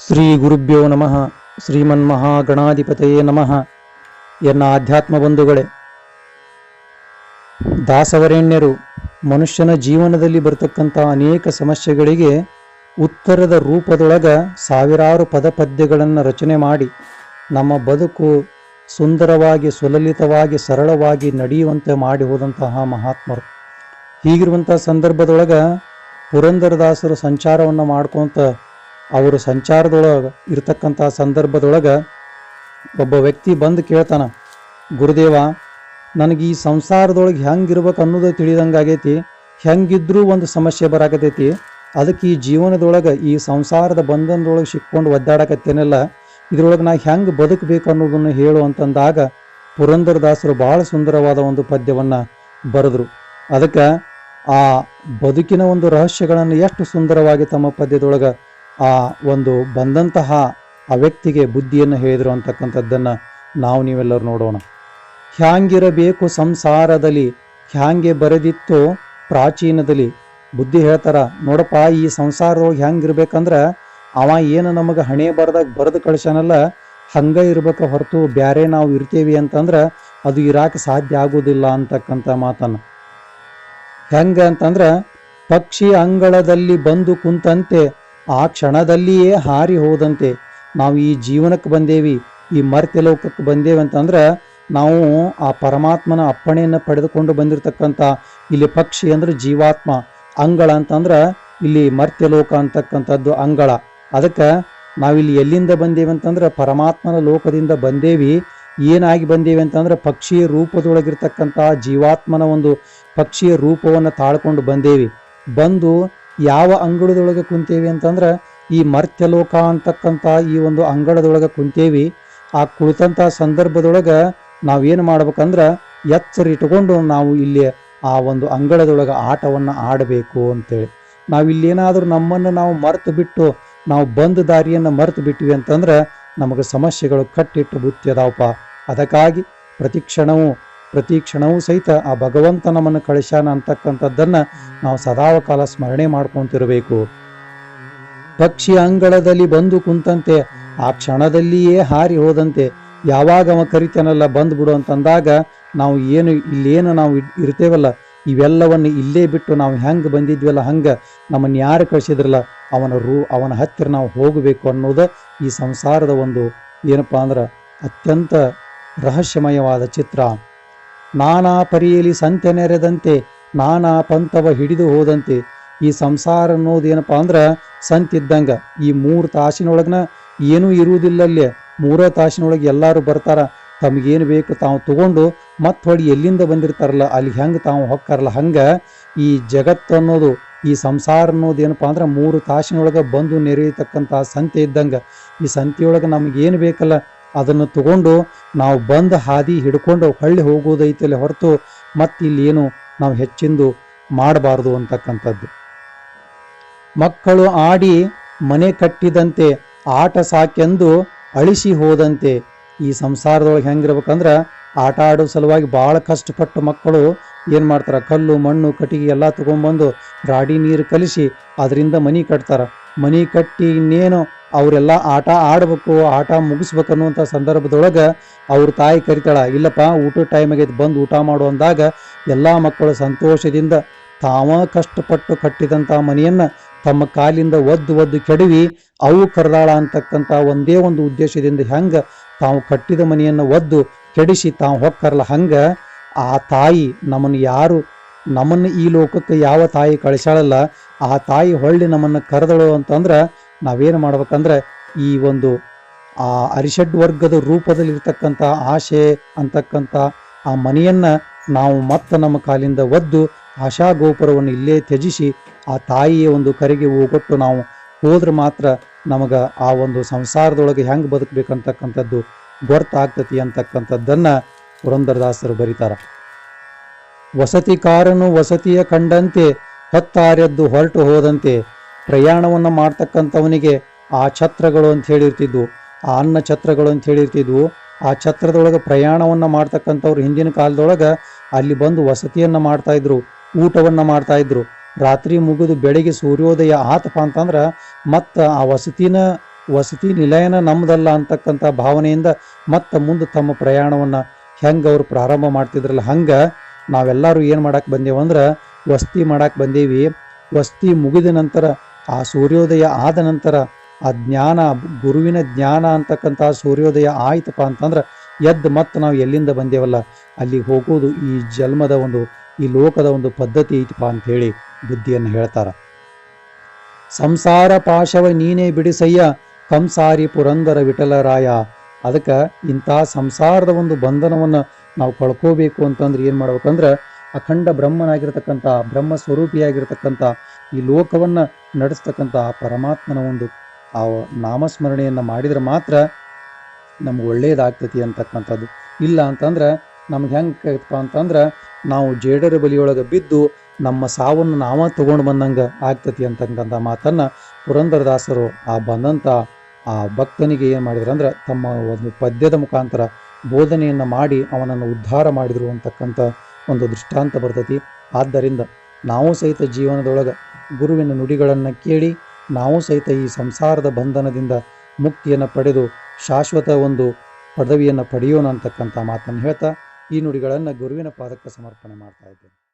ಶ್ರೀ ಗುರುಭ್ಯೋ ನಮಃ. ಶ್ರೀಮನ್ಮಹಾಗಣಾಧಿಪತಯೇ ನಮಃ. ಎನ್ನ ಆಧ್ಯಾತ್ಮ ಬಂಧುಗಳೇ ದಾಸವರೇಣ್ಯರು ಮನುಷ್ಯನ ಜೀವನದಲ್ಲಿ ಬರತಕ್ಕಂಥ ಅನೇಕ ಸಮಸ್ಯೆಗಳಿಗೆ ಉತ್ತರದ ರೂಪದೊಳಗ ಸಾವಿರಾರು ಪದಪದ್ಯಗಳನ್ನು ರಚನೆ ಮಾಡಿ ನಮ್ಮ ಬದುಕು ಸುಂದರವಾಗಿ, ಸುಲಲಿತವಾಗಿ, ಸರಳವಾಗಿ ನಡೆಯುವಂತೆ ಮಾಡಿ ಹೋದಂತಹ ಮಹಾತ್ಮರು. ಹೀಗಿರುವಂಥ ಸಂದರ್ಭದೊಳಗ ಪುರಂದರದಾಸರು ಸಂಚಾರವನ್ನು ಮಾಡ್ಕೊಂತ ಅವರು ಸಂಚಾರದೊಳಗೆ ಇರ್ತಕ್ಕಂಥ ಸಂದರ್ಭದೊಳಗೆ ಒಬ್ಬ ವ್ಯಕ್ತಿ ಬಂದು ಕೇಳ್ತಾನ, ಗುರುದೇವ, ನನಗೆ ಈ ಸಂಸಾರದೊಳಗೆ ಹೆಂಗಿರ್ಬೇಕು ಅನ್ನೋದು ತಿಳಿದಂಗಾಗೈತಿ ಹೆಂಗಿದ್ರೂ ಒಂದು ಸಮಸ್ಯೆ ಬರಾಕತೈತಿ ಅದಕ್ಕೆ ಈ ಜೀವನದೊಳಗೆ ಈ ಸಂಸಾರದ ಬಂಧನದೊಳಗೆ ಸಿಕ್ಕೊಂಡು ಒದ್ದಾಡಕತ್ತೇನೆಲ್ಲ. ಇದ್ರೊಳಗೆ ನಾ ಹೆಂಗೆ ಬದುಕಬೇಕು ಅನ್ನೋದನ್ನು ಹೇಳು ಅಂತಂದಾಗ ಪುರಂದರದಾಸರು ಭಾಳ ಸುಂದರವಾದ ಒಂದು ಪದ್ಯವನ್ನು ಬರೆದ್ರು. ಅದಕ್ಕೆ ಆ ಬದುಕಿನ ಒಂದು ರಹಸ್ಯಗಳನ್ನು ಎಷ್ಟು ಸುಂದರವಾಗಿ ತಮ್ಮ ಪದ್ಯದೊಳಗೆ ಆ ಒಂದು ಬಂದಂತಹ ಆ ವ್ಯಕ್ತಿಗೆ ಬುದ್ಧಿಯನ್ನು ಹೇಳಿದ್ರು ಅಂತಕ್ಕಂಥದ್ದನ್ನು ನಾವು ನೀವೆಲ್ಲರೂ ನೋಡೋಣ. ಹ್ಯಾಂಗಿರಬೇಕು ಸಂಸಾರದಲ್ಲಿ, ಹ್ಯಾಂಗೆ ಬರೆದಿತ್ತು ಪ್ರಾಚೀನದಲ್ಲಿ, ಬುದ್ಧಿ ಹೇಳ್ತಾರ, ನೋಡಪ್ಪ ಈ ಸಂಸಾರದೊಳಗೆ ಹ್ಯಾಂಗಿರ್ಬೇಕಂದ್ರೆ ಅವ ಏನು ನಮಗೆ ಹಣೆ ಬರ್ದಾಗ ಬರೆದು ಕಳ್ಸ್ಯಾನಲ್ಲ, ಹಂಗೆ ಇರ್ಬೇಕ ಹೊರತು ಬ್ಯಾರೆ ನಾವು ಇರ್ತೀವಿ ಅಂತಂದ್ರೆ ಅದು ಇರಾಕ ಸಾಧ್ಯ ಆಗೋದಿಲ್ಲ ಅಂತಕ್ಕಂಥ ಮಾತನ್ನು. ಹೆಂಗೆ ಅಂತಂದ್ರೆ ಪಕ್ಷಿ ಅಂಗಳದಲ್ಲಿ ಬಂದು ಕುಂತಂತೆ ಆ ಕ್ಷಣದಲ್ಲಿಯೇ ಹಾರಿ ಹೋದಂತೆ ನಾವು ಈ ಜೀವನಕ್ಕೆ ಬಂದೇವಿ, ಈ ಮರ್ತ್ಯ ಲೋಕಕ್ಕೆ ಬಂದೇವೆ ಅಂತಂದ್ರೆ ನಾವು ಆ ಪರಮಾತ್ಮನ ಅಪ್ಪಣೆಯನ್ನು ಪಡೆದುಕೊಂಡು ಬಂದಿರತಕ್ಕಂಥ ಇಲ್ಲಿ ಪಕ್ಷಿ ಅಂದ್ರೆ ಜೀವಾತ್ಮ, ಅಂಗಳ ಅಂತಂದ್ರೆ ಇಲ್ಲಿ ಮರ್ತ್ಯ ಲೋಕ ಅಂತಕ್ಕಂಥದ್ದು ಅಂಗಳ. ಅದಕ್ಕೆ ನಾವಿಲ್ಲಿ ಎಲ್ಲಿಂದ ಬಂದೇವಿ ಅಂತಂದ್ರೆ ಪರಮಾತ್ಮನ ಲೋಕದಿಂದ ಬಂದೇವಿ. ಏನಾಗಿ ಬಂದೇವಿ ಅಂತಂದ್ರೆ ಪಕ್ಷಿಯ ರೂಪದೊಳಗಿರ್ತಕ್ಕಂಥ ಜೀವಾತ್ಮನ ಒಂದು ಪಕ್ಷಿಯ ರೂಪವನ್ನು ತಾಳ್ಕೊಂಡು ಬಂದೇವಿ. ಬಂದು ಯಾವ ಅಂಗಳದೊಳಗೆ ಕುಂತೇವಿ ಅಂತಂದ್ರೆ ಈ ಮರ್ತ್ಯಲೋಕ ಅಂತಕ್ಕಂಥ ಈ ಒಂದು ಅಂಗಳದೊಳಗೆ ಕುಂತೇವಿ. ಆ ಕುಳಿತಂಥ ಸಂದರ್ಭದೊಳಗೆ ನಾವೇನು ಮಾಡ್ಬೇಕಂದ್ರೆ ಎಚ್ಚರ ಇಟ್ಕೊಂಡು ನಾವು ಇಲ್ಲಿ ಆ ಒಂದು ಅಂಗಳದೊಳಗೆ ಆಟವನ್ನು ಆಡಬೇಕು ಅಂತೇಳಿ. ನಾವು ಇಲ್ಲೇನಾದರೂ ನಮ್ಮನ್ನು ನಾವು ಮರೆತು ಬಿಟ್ಟು ನಾವು ಬಂದ ದಾರಿಯನ್ನು ಮರೆತು ಬಿಟ್ವಿ ಅಂತಂದ್ರೆ ನಮಗೆ ಸಮಸ್ಯೆಗಳು ಕಟ್ಟಿಟ್ಟು ಬುತ್ತಿ ಅದಾವಪ್ಪ ಅದಕ್ಕಾಗಿ ಪ್ರತಿ ಕ್ಷಣವೂ ಪ್ರತಿ ಕ್ಷಣವೂ ಸಹಿತ ಆ ಭಗವಂತ ನಮ್ಮನ್ನು ಕಳಿಸ್ಯಾನ ಅಂತಕ್ಕಂಥದ್ದನ್ನು ನಾವು ಸದಾವಕಾಲ ಸ್ಮರಣೆ ಮಾಡ್ಕೊಂತಿರಬೇಕು. ಪಕ್ಷಿ ಅಂಗಳದಲ್ಲಿ ಬಂದು ಕುಂತಂತೆ ಆ ಕ್ಷಣದಲ್ಲಿಯೇ ಹಾರಿ ಹೋದಂತೆ ಯಾವಾಗ ಅವ ಕರಿತಾನಲ್ಲ ಬಂದ್ಬಿಡು ಅಂತಂದಾಗ ನಾವು ಏನು ಇಲ್ಲೇನು ನಾವು ಇರ್ತೇವಲ್ಲ ಇವೆಲ್ಲವನ್ನು ಇಲ್ಲೇ ಬಿಟ್ಟು ನಾವು ಹೆಂಗೆ ಬಂದಿದ್ವಲ್ಲ ಹಂಗೆ ನಮ್ಮನ್ನು ಯಾರು ಕಳಿಸಿದ್ರಲ್ಲ ಅವನ ರೂ, ಅವನ ಹತ್ತಿರ ನಾವು ಹೋಗಬೇಕು ಅನ್ನೋದು ಈ ಸಂಸಾರದ ಒಂದು ಏನಪ್ಪ ಅಂದ್ರೆ ಅತ್ಯಂತ ರಹಸ್ಯಮಯವಾದ ಚಿತ್ರ. ನಾನಾ ಪರಿಯಲ್ಲಿ ಸಂತೆ ನೆರೆದಂತೆ, ನಾನಾ ಪಂಥವ ಹಿಡಿದು ಹೋದಂತೆ, ಈ ಸಂಸಾರ ಅನ್ನೋದು ಅನ್ನೋದೇನಪ್ಪ ಅಂದ್ರೆ ಸಂತಿದ್ದಂಗ. ಈ ಮೂರು ತಾಸಿನೊಳಗನ ಏನೂ ಇರುವುದಿಲ್ಲ ಅಲ್ಲೇ ಮೂರೇ ತಾಸಿನೊಳಗೆ ಎಲ್ಲರೂ ಬರ್ತಾರ. ತಮಗೇನು ಬೇಕು ತಾವು ತಗೊಂಡು ಮತ್ತೆ ಹೊಡಿ ಎಲ್ಲಿಂದ ಬಂದಿರ್ತಾರಲ್ಲ, ಅಲ್ಲಿ ಹೆಂಗೆ ತಾವು ಹೊಕ್ಕಾರಲ್ಲ. ಹಂಗೆ ಈ ಜಗತ್ತು ಅನ್ನೋದು, ಈ ಸಂಸಾರ ಅನ್ನೋದು ಏನಪ್ಪ ಅಂದ್ರೆ ಮೂರು ತಾಸಿನೊಳಗೆ ಬಂದು ನೆರೆಯತಕ್ಕಂಥ ಸಂತೆ ಇದ್ದಂಗೆ. ಈ ಸಂತೆಯೊಳಗೆ ನಮಗೇನು ಬೇಕಲ್ಲ ಅದನ್ನು ತಗೊಂಡು ನಾವು ಬಂದ ಹಾದಿ ಹಿಡ್ಕೊಂಡು ಹೊಳ್ಳಿ ಹೋಗೋದೈತಲ್ಲೇ ಹೊರತು ಮತ್ತೆ ಇಲ್ಲಿ ಏನು ನಾವು ಹೆಚ್ಚಿಂದು ಮಾಡಬಾರ್ದು ಅಂತಕ್ಕಂಥದ್ದು. ಮಕ್ಕಳು ಆಡಿ ಮನೆ ಕಟ್ಟಿದಂತೆ ಆಟ ಸಾಕೆಂದು ಅಳಿಸಿ ಹೋದಂತೆ ಈ ಸಂಸಾರದೊಳಗೆ ಹೆಂಗಿರ್ಬೇಕಂದ್ರೆ ಆಟ ಆಡೋ ಸಲುವಾಗಿ ಭಾಳ ಕಷ್ಟಪಟ್ಟು ಮಕ್ಕಳು ಏನು ಮಾಡ್ತಾರೆ? ಕಲ್ಲು, ಮಣ್ಣು, ಕಟ್ಟಿಗೆ ಎಲ್ಲ ತೊಗೊಂಬಂದು ರಾಡಿ ನೀರು ಕಲಿಸಿ ಅದರಿಂದ ಮನಿ ಕಟ್ತಾರ. ಮನಿ ಕಟ್ಟಿ ಇನ್ನೇನು ಅವರೆಲ್ಲ ಆಟ ಆಡ್ಬೇಕು, ಆಟ ಮುಗಿಸ್ಬೇಕು ಅನ್ನುವಂಥ ಸಂದರ್ಭದೊಳಗೆ ಅವ್ರ ತಾಯಿ ಕರಿತಾಳ, ಇಲ್ಲಪ್ಪ, ಊಟದ ಟೈಮ್ ಬಂದು ಊಟ ಮಾಡು ಅಂದಾಗ ಎಲ್ಲ ಮಕ್ಕಳು ಸಂತೋಷದಿಂದ ತಾವ ಕಷ್ಟಪಟ್ಟು ಕಟ್ಟಿದಂಥ ಮನೆಯನ್ನು ತಮ್ಮ ಕಾಲಿಂದ ಒದ್ದು ಒದ್ದು ಕೆಡವಿ, ಅವು ಕರೆದಾಳ ಅಂತಕ್ಕಂಥ ಒಂದೇ ಒಂದು ಉದ್ದೇಶದಿಂದ ಹೆಂಗೆ ತಾವು ಕಟ್ಟಿದ ಮನೆಯನ್ನು ಒದ್ದು ಕೆಡಿಸಿ ತಾವು ಹೊಕ್ಕರಲ್ಲ ಹಂಗೆ ಆ ತಾಯಿ ನಮ್ಮನ್ನು ಯಾರು, ನಮ್ಮನ್ನು ಈ ಲೋಕಕ್ಕೆ ಯಾವ ತಾಯಿ ಕಳಿಸಾಳಲ್ಲ, ಆ ತಾಯಿ ಹೊಳ್ಳಿ ನಮ್ಮನ್ನು ಕರೆದಳು ಅಂತಂದ್ರೆ ನಾವೇನು ಮಾಡ್ಬೇಕಂದ್ರೆ ಈ ಒಂದು, ಆ ಅರಿಷಡ್ ವರ್ಗದ ರೂಪದಲ್ಲಿರ್ತಕ್ಕಂಥ ಆಶೆ ಅಂತಕ್ಕಂಥ ಆ ಮನೆಯನ್ನು ನಾವು ಮತ್ತೆ ನಮ್ಮ ಕಾಲಿಂದ ಒದ್ದು ಆಶಾ ಗೋಪುರವನ್ನು ಇಲ್ಲೇ ತ್ಯಜಿಸಿ ಆ ತಾಯಿಯ ಒಂದು ಕರೆಗೆ ಹೋಗೊಟ್ಟು ನಾವು ಹೋದ್ರೆ ಮಾತ್ರ ನಮಗೆ ಆ ಒಂದು ಸಂಸಾರದೊಳಗೆ ಹೆಂಗೆ ಬದುಕಬೇಕಂತಕ್ಕಂಥದ್ದು ಗೊತ್ತಾಗ್ತತಿ ಅಂತಕ್ಕಂಥದ್ದನ್ನು ಪುರಂದರದಾಸರು ಬರೀತಾರ. ವಸತಿಕಾರನು ವಸತಿಯ ಕಂಡಂತೆ ಹೊತ್ತಾರೆದ್ದು ಹೊರಟು ಹೋದಂತೆ ಪ್ರಯಾಣವನ್ನು ಮಾಡ್ತಕ್ಕಂಥವನಿಗೆ ಆ ಛತ್ರಗಳು ಅಂತ ಹೇಳಿರ್ತಿದ್ವು. ಆ ಅನ್ನ ಛತ್ರಗಳು ಅಂತ ಹೇಳಿರ್ತಿದ್ವು. ಆ ಛತ್ರದೊಳಗೆ ಪ್ರಯಾಣವನ್ನು ಮಾಡ್ತಕ್ಕಂಥವ್ರು ಹಿಂದಿನ ಕಾಲದೊಳಗೆ ಅಲ್ಲಿ ಬಂದು ವಸತಿಯನ್ನು ಮಾಡ್ತಾಯಿದ್ರು ಊಟವನ್ನು ಮಾಡ್ತಾಯಿದ್ರು ರಾತ್ರಿ ಮುಗಿದು ಬೆಳಿಗ್ಗೆ ಸೂರ್ಯೋದಯ ಆತಪ್ಪ ಅಂತಂದ್ರೆ ಮತ್ತು ಆ ವಸತಿನ, ವಸತಿ ನಿಲಯನ ನಮ್ಮದಲ್ಲ ಅಂತಕ್ಕಂಥ ಭಾವನೆಯಿಂದ ಮತ್ತೆ ಮುಂದೆ ತಮ್ಮ ಪ್ರಯಾಣವನ್ನು ಹೆಂಗೆ ಅವರು ಪ್ರಾರಂಭ ಮಾಡ್ತಿದ್ರಲ್ಲ ಹಂಗೆ ನಾವೆಲ್ಲರೂ ಏನು ಮಾಡಕ್ಕೆ ಬಂದೇವಂದ್ರೆ ವಸತಿ ಮಾಡಕ್ಕೆ ಬಂದೇವಿ. ವಸ್ತಿ ಮುಗಿದ ನಂತರ ಆ ಸೂರ್ಯೋದಯ ಆದ ನಂತರ ಆ ಜ್ಞಾನ, ಗುರುವಿನ ಜ್ಞಾನ ಅಂತಕ್ಕಂಥ ಸೂರ್ಯೋದಯ ಆಯ್ತಪ್ಪ ಅಂತಂದ್ರೆ ಎದ್ದು ಮತ್ತೆ ನಾವು ಎಲ್ಲಿಂದ ಬಂದೇವಲ್ಲ? ಅಲ್ಲಿ ಹೋಗೋದು ಈ ಜನ್ಮದ ಒಂದು, ಈ ಲೋಕದ ಒಂದು ಪದ್ಧತಿ ಐತಪ್ಪ ಅಂತ ಹೇಳಿ ಬುದ್ಧಿಯನ್ನು ಹೇಳ್ತಾರ. ಸಂಸಾರ ಪಾಶವ ನೀನೇ ಬಿಡಿಸಯ್ಯ, ಕಂಸಾರಿ ಪುರಂದರ ವಿಠಲರಾಯ. ಅದಕ್ಕೆ ಇಂಥ ಸಂಸಾರದ ಒಂದು ಬಂಧನವನ್ನು ನಾವು ಕಳ್ಕೋಬೇಕು ಅಂತಂದ್ರೆ ಏನು ಮಾಡ್ಬೇಕಂದ್ರೆ ಅಖಂಡ ಬ್ರಹ್ಮನಾಗಿರ್ತಕ್ಕಂಥ, ಬ್ರಹ್ಮ ಸ್ವರೂಪಿಯಾಗಿರ್ತಕ್ಕಂಥ ಈ ಲೋಕವನ್ನು ನಡೆಸ್ತಕ್ಕಂಥ ಆ ಪರಮಾತ್ಮನ ಒಂದು ಆ ನಾಮಸ್ಮರಣೆಯನ್ನು ಮಾಡಿದರೆ ಮಾತ್ರ ನಮ್ಗೆ ಒಳ್ಳೆಯದಾಗ್ತೈತಿ ಅಂತಕ್ಕಂಥದ್ದು. ಇಲ್ಲ ಅಂತಂದ್ರೆ ನಮ್ಗೆ ಹೆಂಗೆ ಅಂತಂದ್ರೆ ನಾವು ಜೇಡರ ಬಲಿಯೊಳಗೆ ಬಿದ್ದು ನಮ್ಮ ಸಾವನ್ನು ನಾವ ತಗೊಂಡು ಬಂದಂಗೆ ಆಗ್ತತಿ ಅಂತಕ್ಕಂಥ ಮಾತನ್ನು ಪುರಂದರದಾಸರು ಆ ಬಂದಂಥ ಆ ಭಕ್ತನಿಗೆ ಏನು ಮಾಡಿದ್ರು ಅಂದ್ರೆ ತಮ್ಮ ಒಂದು ಪದ್ಯದ ಮುಖಾಂತರ ಬೋಧನೆಯನ್ನು ಮಾಡಿ ಅವನನ್ನು ಉದ್ಧಾರ ಮಾಡಿದರು ಅಂತಕ್ಕಂಥ ಒಂದು ದೃಷ್ಟಾಂತ ಬರ್ತತಿ. ಆದ್ದರಿಂದ ನಾವು ಸಹಿತ ಜೀವನದೊಳಗೆ ಗುರುವಿನ ನುಡಿಗಳನ್ನು ಕೇಳಿ ನಾವು ಸಹಿತ ಈ ಸಂಸಾರದ ಬಂಧನದಿಂದ ಮುಕ್ತಿಯನ್ನು ಪಡೆದು ಶಾಶ್ವತ ಒಂದು ಪದವಿಯನ್ನು ಪಡೆಯೋಣ ಅಂತಕ್ಕಂಥ ಮಾತನ್ನು ಹೇಳ್ತಾ ಈ ನುಡಿಗಳನ್ನು ಗುರುವಿನ ಪಾದಕ್ಕೆ ಸಮರ್ಪಣೆ ಮಾಡ್ತಾ ಇದ್ದೇನೆ.